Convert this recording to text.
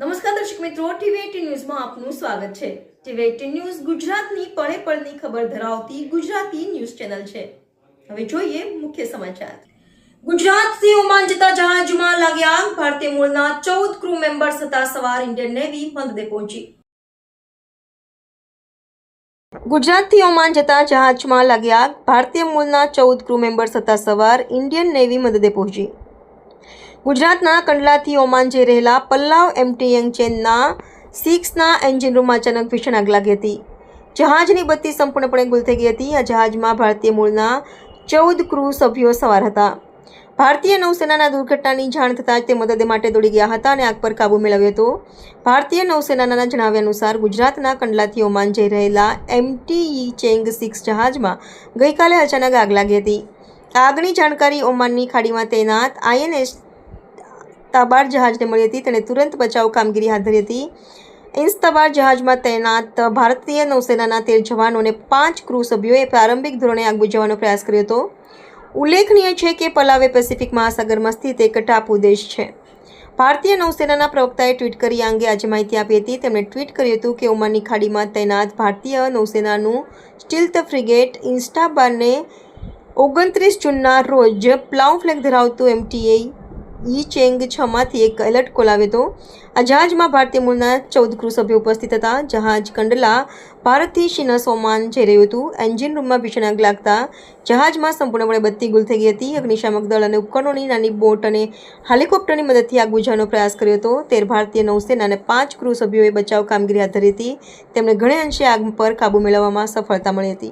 નમસ્કાર દર્શક મિત્રો ટીવી ન્યૂઝમાં આપનું સ્વાગત છે. ટીવી ન્યૂઝ ગુજરાતની પળે પળની ખબર ધરાવતી ગુજરાતી ન્યૂઝ ચેનલ છે. હવે જોઈએ મુખ્ય સમાચાર. ગુજરાતથી ઓમાન જતા જહાજમાં લાગ્યા ભારતીય મૂળના ચૌદ ક્રૂ મેમ્બર્સ હતા સવાર ઇન્ડિયન નેવી મંદદે પહોંચી. ગુજરાતથી ઓમાન જતા જહાજમાં લાગ્યા ભારતીય મૂળના ચૌદ ક્રૂ મેમ્બર્સ હતા સવાર ઇન્ડિયન નેવી મદદે પહોંચી. ગુજરાતના કંડલાથી ઓમાન જઈ રહેલા પલ્લાવ એમટી ચેનના સિક્સના એન્જિન રૂમમાં અચાનક ભીષણ આગ લાગી હતી. જહાજની બત્તી સંપૂર્ણપણે ગુલ થઈ ગઈ હતી. આ જહાજમાં ભારતીય મૂળના ચૌદ ક્રૂ સભ્યો સવાર હતા. ભારતીય નૌસેનાના દુર્ઘટનાની જાણ થતાં જ તે મદદ માટે દોડી ગયા હતા અને આગ પર કાબૂ મેળવ્યો હતો. ભારતીય નૌસેનાના જણાવ્યા અનુસાર, ગુજરાતના કંડલાથી ઓમાન જઈ રહેલા એમટી ચેંગ સિક્સ જહાજમાં ગઈકાલે અચાનક આગ લાગી હતી. આગની જાણકારી ઓમાનની ખાડીમાં તૈનાત આઈએનએસ તાબાર જહાજને મળી હતી. તેણે તુરંત બચાવ કામગીરી હાથ ધરી હતી. ઇન્સ્તબાર જહાજમાં તૈનાત ભારતીય નૌસેનાના તેર જવાનો અને પાંચ ક્રૂ સભ્યોએ પ્રારંભિક ધોરણે આગ બુજાવવાનો પ્રયાસ કર્યો હતો. ઉલ્લેખનીય છે કે પલાવે પેસિફિક મહાસાગરમાં સ્થિત એક ટાપુ દેશ છે. ભારતીય નૌસેનાના પ્રવક્તાએ ટ્વીટ કરી આ અંગે આજે માહિતી આપી હતી. તેમણે ટ્વીટ કર્યું હતું કે ઓમાનની ખાડીમાં તૈનાત ભારતીય નૌસેનાનું સ્ટીલ્થ ફ્રિગેટ ઇન્સ્ટાબારને ઓગણત્રીસ જૂનના રોજ પ્લાઉ ફ્લેગ ધરાવતું એમટીએ ઈ ચેંગ છમાંથી એક એલર્ટ કોલ આવ્યો હતો આ જહાજમાં ભારતીય મૂળના ચૌદ ક્રૂ સભ્યો ઉપસ્થિત હતા. જહાજ કંડલા ભારતથી શિનસ સોમાન જઈ રહ્યું હતું. એન્જિન રૂમમાં ભીષણ આગ લાગતા જહાજમાં સંપૂર્ણપણે બત્તી ગુલ થઈ ગઈ હતી. અગ્નિશામક દળ અને ઉપકરણોની નાની બોટ અને હેલિકોપ્ટરની મદદથી આગ બુઝાવવાનો પ્રયાસ કર્યો હતો. તેર ભારતીય નૌસેના અને પાંચ ક્રૂ સભ્યોએ બચાવ કામગીરી હાથ ધરી હતી. તેમણે ઘણે અંશે આગ પર કાબૂ મેળવવામાં સફળતા મળી હતી.